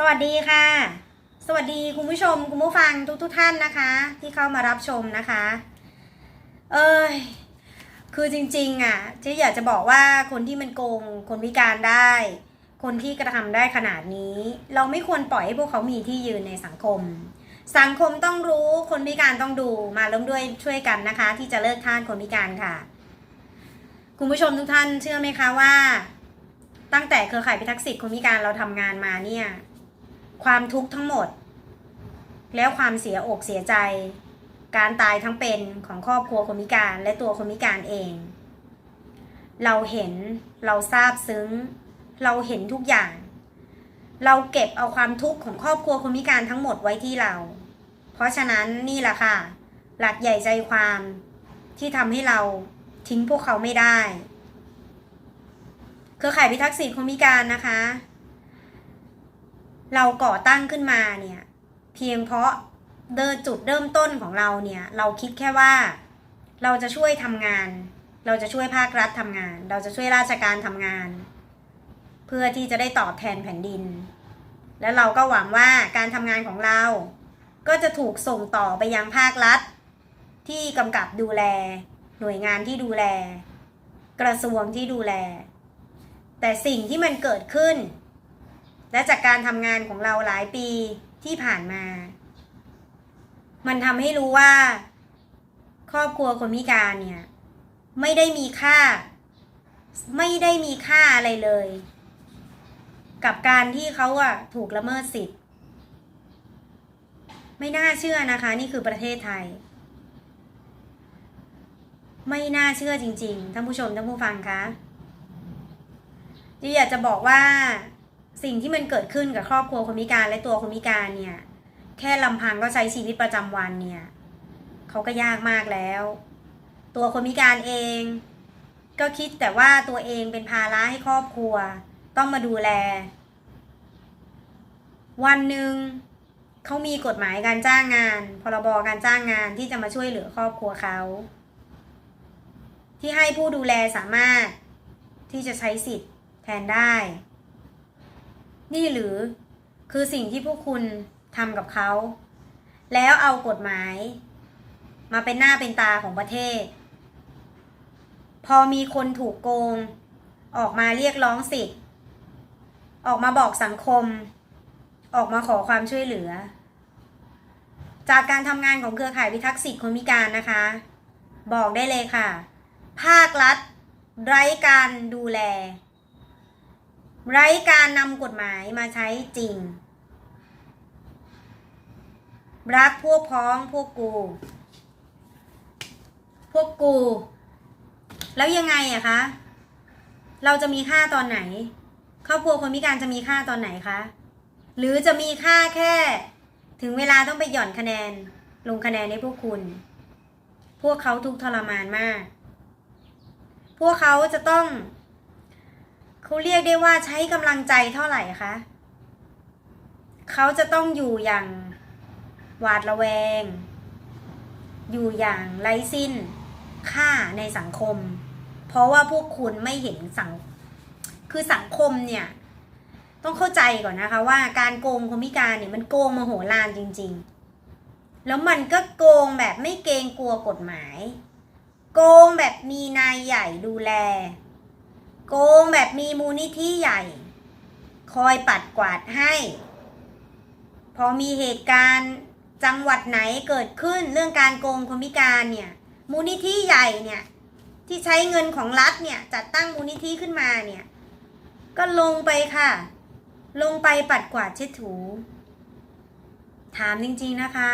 สวัสดีค่ะ สวัสดีคุณผู้ชมคุณผู้ฟังทุกทุกท่านนะคะ ที่เข้ามารับชมนะคะ เอ้ยคือจริงๆอะเจ๊อยากจะบอกว่าคนที่มันโกงคนพิการได้ คนที่กระทำได้ขนาดนี้ เราไม่ควรปล่อยให้พวกเขามีที่ยืนในสังคม สังคมต้องรู้คนพิการต้องดูมาร่วมด้วยช่วยกันนะคะ ที่จะเลิกท่าสคนพิการค่ะ คุณผู้ชมทุกท่านเชื่อไหมคะว่า ตั้งแต่เครือข่ายพิทักษ์สิทธิ์คนพิการเราทำงานมาเนี่ย ความทุกข์ทั้งหมด แล้วความเสียอกเสียใจ การตายทั้งเป็นของครอบครัวคนพิการและตัวคนพิการเอง เราเห็นเราทราบซึ้ง เราเห็นทุกอย่าง เราเก็บเอาความทุกข์ของครอบครัวคนพิการทั้งหมดไว้ที่เรา เพราะฉะนั้นนี่แหละค่ะ หลักใหญ่ใจความที่ทำให้เราทิ้งพวกเขาไม่ได้ เครือข่ายพิทักษ์สิทธิคนพิการนะคะ เราก่อตั้งขึ้นมาเนี่ยเพียงเพราะเดินจุดเริ่มต้นของเราเนี่ยเราคิดแค่ว่าเราจะช่วยทำงาน เราจะช่วยภาครัฐทำงาน เราจะช่วยราชการทำงาน เพื่อที่จะได้ตอบแทนแผ่นดิน และเราก็หวังว่าการทำงานของเรา ก็จะถูกส่งต่อไปยังภาครัฐ ที่กำกับดูแล หน่วยงานที่ดูแล กระทรวงที่ดูแล แต่สิ่งที่มันเกิดขึ้น และจากการทำงานของเราหลายปีที่ผ่านมา มันทำให้รู้ว่า ครอบครัวคนพิการเนี่ย ไม่ได้มีค่า ไม่ได้มีค่าอะไรเลย กับการที่เขาอะถูกละเมิดสิทธิ์ ไม่น่าเชื่อนะคะ นี่คือประเทศไทย ไม่น่าเชื่อจริง ๆ ท่านผู้ชมท่านผู้ฟังคะจีอยากจะบอกว่า สิ่งที่มันเกิดขึ้นกับครอบครัวคนพิการและตัวคนพิการเนี่ย แค่ลำพังก็ใช้ชีวิตประจำวันเนี่ยเขาก็ยากมากแล้ว ตัวคนพิการเอง ก็คิดแต่ว่าตัวเองเป็นภาระให้ครอบครัว ต้องมาดูแล วันหนึ่งเขามีกฎหมายการจ้างงาน พรบการจ้างงานที่จะมาช่วยเหลือครอบครัวเขา ที่ให้ผู้ดูแลสามารถที่จะใช้สิทธิ์แทนได้ นี่หรือคือสิ่งที่พวกคุณทำกับเขา แล้วเอากฎหมาย มาเป็นหน้าเป็นตาของประเทศ พอมีคนถูกโกง ออกมาเรียกร้องสิทธิ์ ออกมาบอกสังคม ออกมาขอความช่วยเหลือ จากการทำงานของเครือข่ายพิทักษ์สิทธิคนพิการนะคะ บอกได้เลยค่ะ ภาครัฐ ไร้การดูแล ไร้การนำกฎหมายมาใช้จริง รักพวกพ้องพวกกู พวกกู แล้วยังไงอะคะ เราจะมีค่าตอนไหน ครอบครัวคนพิการจะมีค่าตอนไหนคะ หรือจะมีค่าแค่ ถึงเวลาต้องไปหย่อนคะแนน ลงคะแนนให้พวกคุณ พวกเขาทุกทรมานมาก พวกเขาจะต้อง เขาเรียกได้ว่าใช้กำลังใจเท่าไหร่คะเขาจะต้องอยู่อย่างหวาดระแวง อยู่อย่างไร้สิ้นค่าในสังคม เพราะว่าพวกคุณไม่เห็นสังคือสังคมเนี่ย ต้องเข้าใจก่อนนะคะว่าการโกงคนพิการเนี่ยมันโกงมโหฬารจริง ๆ แล้วมันก็โกงแบบไม่เกรงกลัวกฎหมาย โกงแบบมีนายใหญ่ดูแล โกงแบบมีมูลนิธิใหญ่ คอยปัดกวาดให้ พอมีเหตุการณ์จังหวัดไหนเกิดขึ้นเรื่องการโกงคนพิการเนี่ยมูลนิธิใหญ่เนี่ยที่ใช้เงินของรัฐเนี่ยจัดตั้งมูลนิธิขึ้นมาเนี่ยก็ลงไปค่ะ ลงไปปัดกวาดเช็ดถู ถามจริงๆนะคะ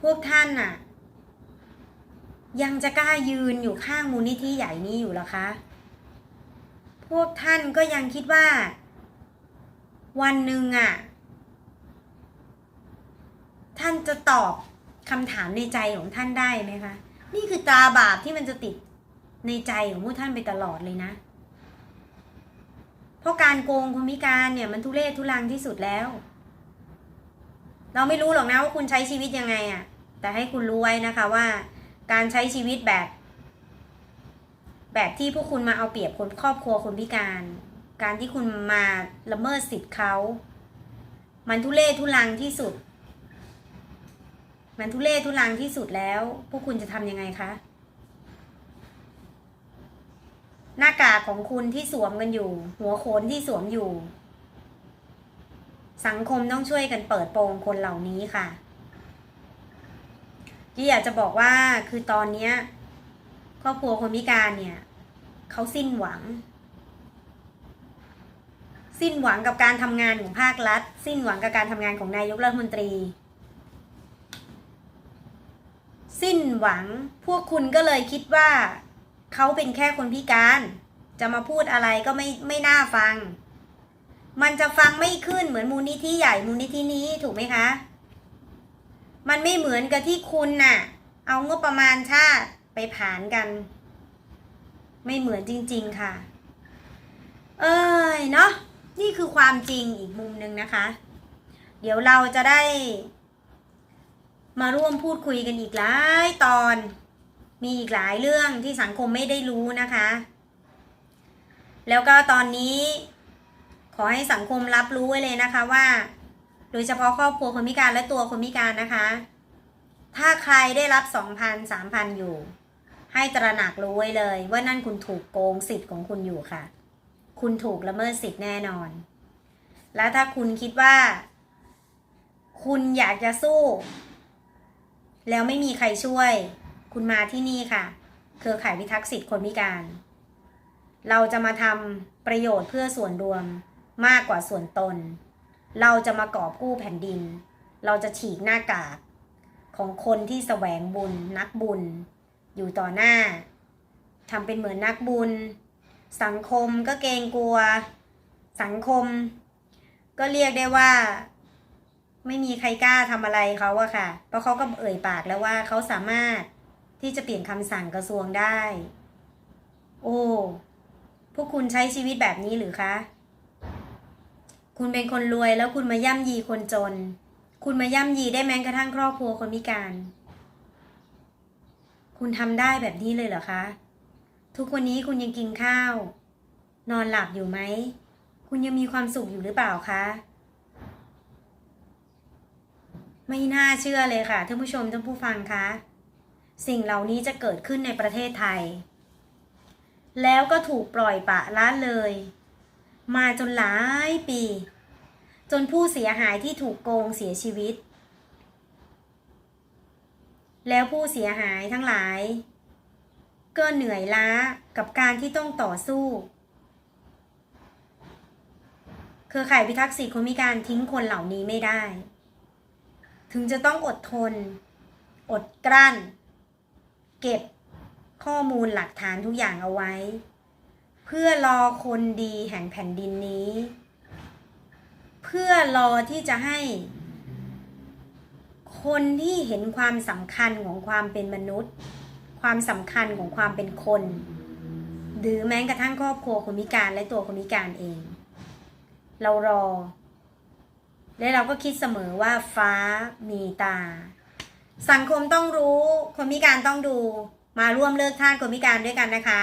พวกท่านน่ะ ยังจะกล้ายืนอยู่ข้างมูลนิธิใหญ่นี้อยู่หรอคะ พวกท่านก็ยังคิดว่า วันหนึ่งอะ ท่านจะตอบคำถามในใจของท่านได้ไหมคะ นี่คือตาบาปที่มันจะติดในใจของพวกท่านไปตลอดเลยนะ เพราะการโกงคนพิการเนี่ยมันทุเรศทุลังที่สุดแล้ว เราไม่รู้หรอกนะว่าคุณใช้ชีวิตยังไงอะ่ะ แต่ให้คุณรู้ไว้นะคะว่า การใช้ชีวิตแบบ แบบที่พวกคุณมาเอาเปรียบคนครอบครัวคนพิการ การที่คุณมาละเมิดสิทธิ์เขา มันทุเลศทุลังที่สุด มันทุเลศทุลังที่สุดแล้ว พวกคุณจะทำยังไงคะ หน้ากากของคุณที่สวมกันอยู่ หัวโขนที่สวมอยู่ สังคมต้องช่วยกันเปิดโปงคนเหล่านี้ค่ะ ที่อยากจะบอกว่าคือตอนเนี้ยครอบครัวคนพิการเนี่ยเขาสิ้นหวัง สิ้นหวังกับการทำงานของภาครัฐ สิ้นหวังกับการทำงานของนายกรัฐมนตรี สิ้นหวังพวกคุณก็เลยคิดว่าเขาเป็นแค่คนพิการ จะมาพูดอะไรก็ไม่ไม่น่าฟัง มันจะฟังไม่ขึ้นเหมือนมูลนิธิใหญ่มูลนิธินี้ถูกไหมคะ มันไม่เหมือนกับที่คุณน่ะ เอางบประมาณชาติไปผ่านกัน ไม่เหมือนจริง ๆค่ะ เอ้ยเนาะนี่คือความจริงอีกมุมหนึ่งนะคะ เดี๋ยวเราจะได้ มาร่วมพูดคุยกันอีกหลายตอน มีอีกหลายเรื่องที่สังคมไม่ได้รู้นะคะ แล้วก็ตอนนี้ ขอให้สังคมรับรู้ไว้เลยนะคะว่า โดยเฉพาะครอบครัวคนพิการและตัวคนพิการนะคะ ถ้าใครได้รับสองพันสามพันอยู่ ให้ตระหนักรู้ไว้เลย ว่านั่นคุณถูกโกงสิทธิ์ของคุณอยู่ค่ะ คุณถูกละเมิดสิทธิ์แน่นอน และถ้าคุณคิดว่า คุณอยากจะสู้ แล้วไม่มีใครช่วย คุณมาที่นี่ค่ะ เครือข่ายพิทักษ์สิทธิ์คนพิการ เราจะมาทำประโยชน์เพื่อส่วนรวมมากกว่าส่วนตน เราจะมากอบกู้แผ่นดิน เราจะฉีกหน้ากากของคนที่แสวงบุญนักบุญ อยู่ต่อหน้าทำเป็นเหมือนนักบุญ สังคมก็เกรงกลัว สังคม ก็เรียกได้ว่า ไม่มีใครกล้าทำอะไรเขาอะค่ะ เพราะเขาก็เอ่ยปากแล้วว่าเขาสามารถที่จะเปลี่ยนคำสั่งกระทรวงได้ โอ้ พวกคุณใช้ชีวิตแบบนี้หรือคะ คุณเป็นคนรวยแล้วคุณมาย่ำยีคนจน คุณมาย่ำยีได้แม้กระทั่งครอบครัวคนพิการ คุณทำได้แบบนี้เลยเหรอคะ ทุกวันนี้คุณยังกินข้าว นอนหลับอยู่ไหม คุณยังมีความสุขอยู่หรือเปล่าคะ ไม่น่าเชื่อเลยค่ะท่านผู้ชมท่านผู้ฟังคะ สิ่งเหล่านี้จะเกิดขึ้นในประเทศไทย แล้วก็ถูกปล่อยปะละเลย มาจนหลายปี จนผู้เสียหายที่ถูกโกงเสียชีวิต แล้วผู้เสียหายทั้งหลาย ก็เหนื่อยล้ากับการที่ต้องต่อสู้เครือข่ายพิทักษ์สิทธิคนพิการทิ้งคนเหล่านี้ไม่ได้ ถึงจะต้องอดทน อดกลั้น เก็บข้อมูลหลักฐานทุกอย่างเอาไว้ พื่อรอคนดีแห่งแผ่นดินนี้ เพื่อรอที่จะให้ คนที่เห็นความสำคัญของความเป็นมนุษย์ ความสำคัญของความเป็นคน หรือแม้กระทั่งครอบครัวคนพิการและตัวคนพิการเอง เรารอ และเราก็คิดเสมอว่าฟ้ามีตา สังคมต้องรู้ คนพิการต้องดู มาร่วมเลิกท่าสคนพิการด้วยกันนะคะ